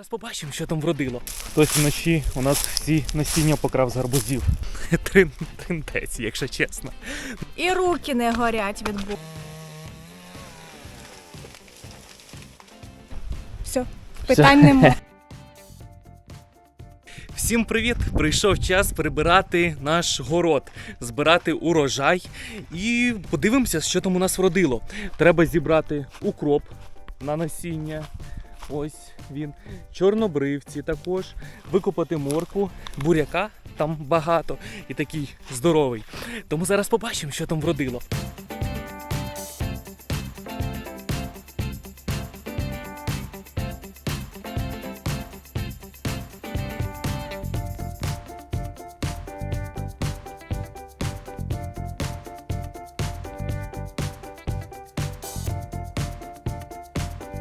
Зараз побачимо, що там вродило. Хтось вночі у нас всі насіння покрав з гарбузів. Трин, триндець, якщо чесно. І руки не горять від бу. Все, питань нема. Всім привіт! Прийшов час прибирати наш город, збирати урожай і подивимося, що там у нас вродило. Треба зібрати укроп на насіння. Ось він. Чорнобривці також, викопати моркву, буряка там багато і такий здоровий. Тому зараз побачимо, що там вродило.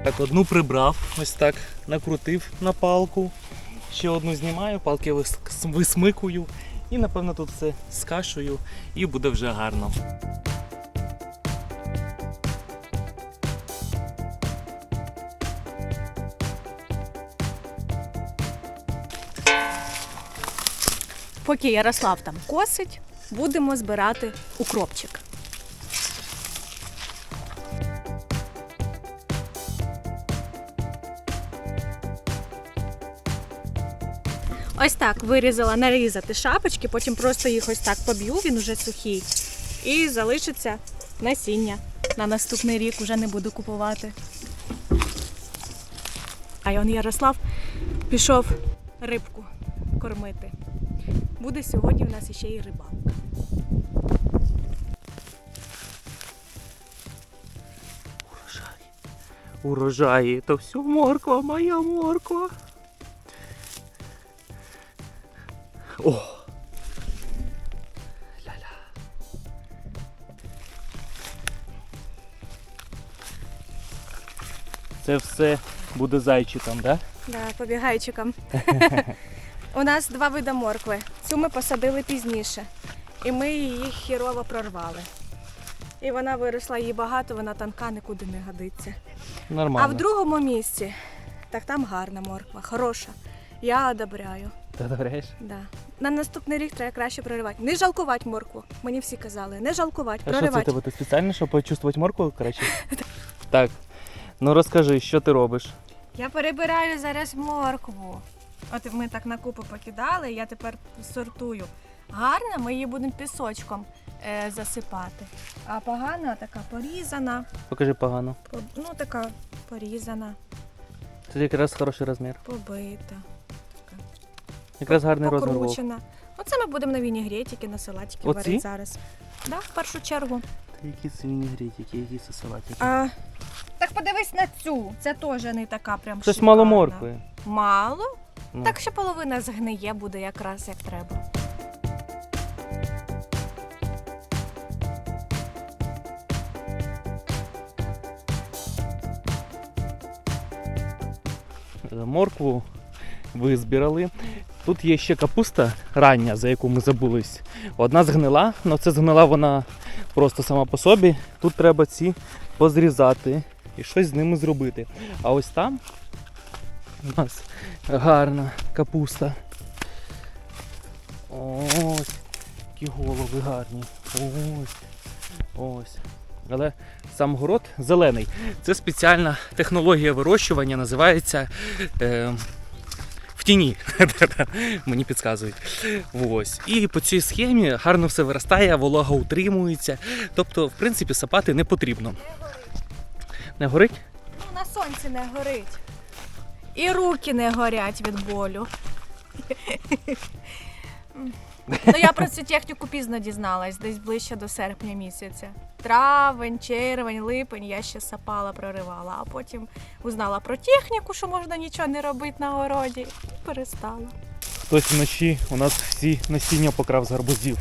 Так, одну прибрав, ось так накрутив на палку. Ще одну знімаю, палки висмикую. І напевно тут все скашую і буде вже гарно. Поки Ярослав там косить, будемо збирати укропчик. Ось так вирізала нарізати шапочки, потім просто їх ось так поб'ю, він уже сухий. І залишиться насіння. На наступний рік вже не буду купувати. А он Ярослав пішов рибку кормити. Буде сьогодні в нас іще і рибалка. Урожай. Урожаї, то все морква, моя морква. О! Ля-ля. Це все буде зайчиком, да? Да, побігайчиком. У нас два види моркви. Цю ми посадили пізніше. І ми її хірово прорвали. І вона виросла її багато, вона тонка, нікуди не годиться. Нормально. А в другому місці, так там гарна морква, хороша. Я одобряю. Ти одобряєш? Да. На наступний рік треба краще проривати. Не жалкувати моркву. Мені всі казали, не жалкувати, А що це в проривати. тебе? Ти спеціально, щоб почувствувати моркву краще? так. Ну розкажи, що ти робиш? Я перебираю зараз моркву. От ми так на купу покидали, я тепер сортую. Гарна, ми її будемо пісочком е, засипати. А погана така порізана, Покажи погано. по- ну така порізана, Це якраз хороший розмір. побита, Якраз гарний розмір. був. покручена. Оце ми будемо на вінігретики, на салатики Оці? варити зараз. Да, в першу чергу. Та які це вінігретики, які це салатики. А, так подивись на цю. Це теж не така прям. Щось шикарна. мало моркви. Мало? Ну. Так ще половина згниє буде якраз як треба. Моркву визбирали. Тут є ще капуста рання, за яку ми забулись. Одна згнила, але це згнила вона просто сама по собі. Тут треба ці позрізати і щось з ними зробити. А ось там у нас гарна капуста. Ось, які голови гарні. Ось. Ось. Але сам город зелений. Це спеціальна технологія вирощування, називається е, тіні. Мені підказують. Ось. І по цій схемі гарно все виростає, волога утримується. Тобто, в принципі, сапати не потрібно. Не горить? Ну, на сонці не горить. І руки не горять від болю. Ну, я про цю техніку пізно дізналась, десь ближче до серпня місяця. Травень, червень, липень я ще сапала, проривала, а потім узнала про техніку, що можна нічого не робити на городі, і перестала. Хтось вночі у нас всі насіння покрав з гарбузів.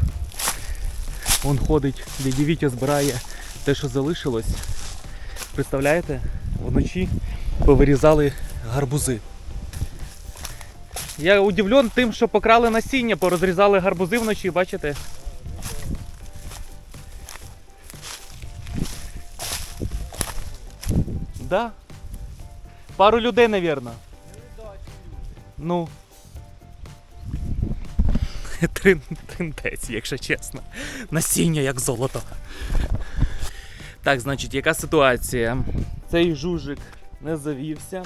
Вон ходить, дядя Вітя збирає те, що залишилось. Представляєте? Вночі повирізали гарбузи. Я удивлен тим, що покрали насіння, порозрізали гарбузи вночі, бачите? Да. Пару людей, мабуть. Ну. Трин, триндець, якщо чесно. Насіння як золото. Так, значить, яка ситуація? Цей жужик не завівся.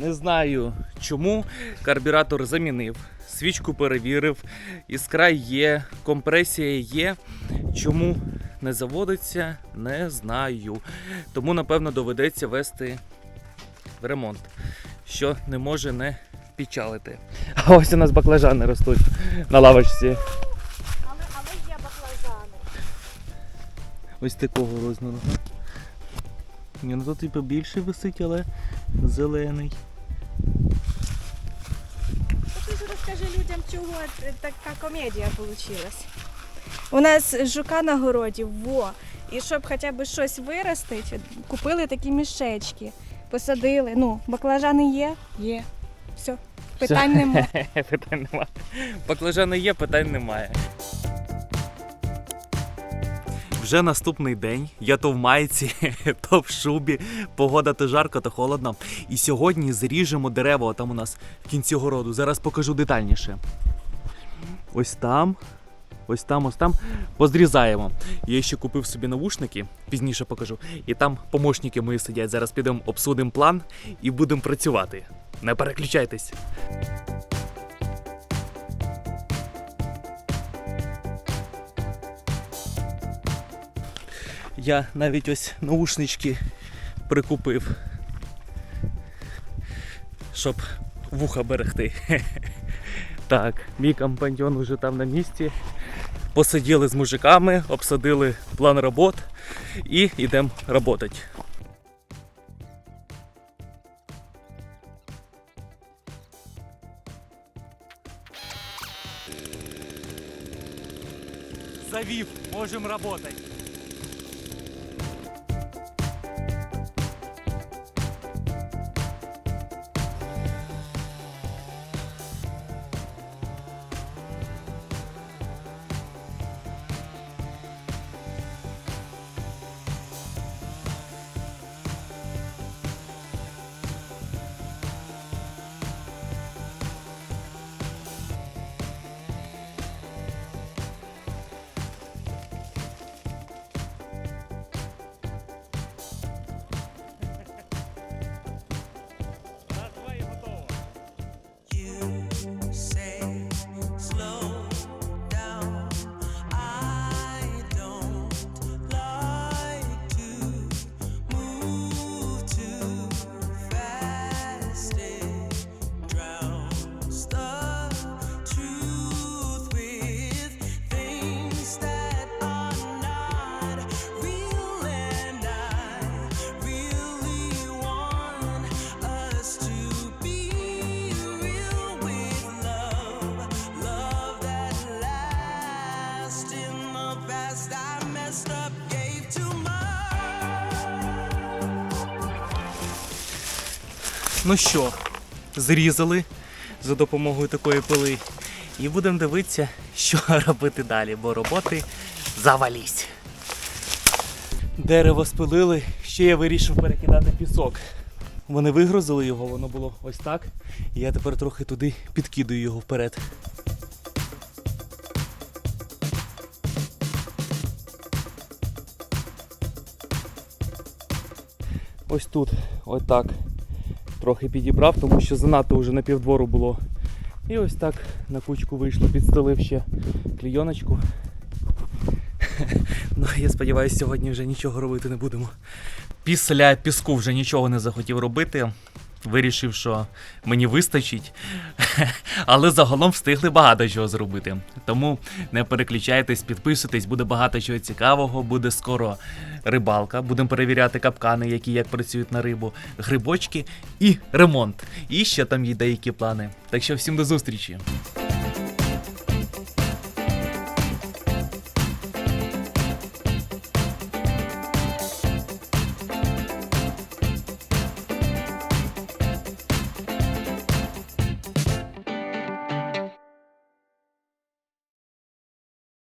Не знаю чому. Карбюратор замінив, свічку перевірив, іскра є, компресія є. Чому не заводиться, не знаю. Тому, напевно, доведеться вести в ремонт, що не може не печалити. А ось у нас баклажани ростуть на лавочці. Але, але є баклажани. Ось такого розміру. Ні, ну тут і побільше висить, але зелений. Ти ж розкажи людям, чого така комедія вийшла. У нас жука на городі, во. І щоб хоча б щось виростити, купили такі мішечки, посадили. Ну, баклажани є? Є. Все. Питань нема. питань немає. Баклажани є, питань немає. Вже наступний день. Я то в майці, то в шубі. Погода то жарко, то холодно. І сьогодні зріжемо дерева там у нас в кінці городу. Зараз покажу детальніше. Ось там. Ось там, ось там позрізаємо. Я ще купив собі навушники, пізніше покажу. І там помощники мої сидять. Зараз підемо обсудимо план і будемо працювати. Не переключайтесь. Я навіть ось наушнички прикупив, щоб вуха берегти. Так, мій компаньон вже там на місці. Посиділи з мужиками, обсадили план робот і йдемо працювати. Завів, можемо працювати. Ну що, зрізали за допомогою такої пили. І будемо дивитися, що робити далі, бо роботи завались. Дерево спилили, ще я вирішив перекидати пісок. Вони вигрузили його, воно було ось так. І я тепер трохи туди підкидую його вперед. Ось тут, ось так трохи підібрав, тому що занадто вже на півдвору було. І ось так на кучку вийшло, підстелив ще клійоночку. Ну, я сподіваюся, сьогодні вже нічого робити не будемо. Після піску вже нічого не захотів робити. Вирішив, що мені вистачить, але загалом встигли багато чого зробити. Тому не переключайтесь, підписуйтесь, буде багато чого цікавого, буде скоро рибалка. Будемо перевіряти капкани, які як працюють на рибу, грибочки і ремонт. І ще там є деякі плани. Так що всім до зустрічі!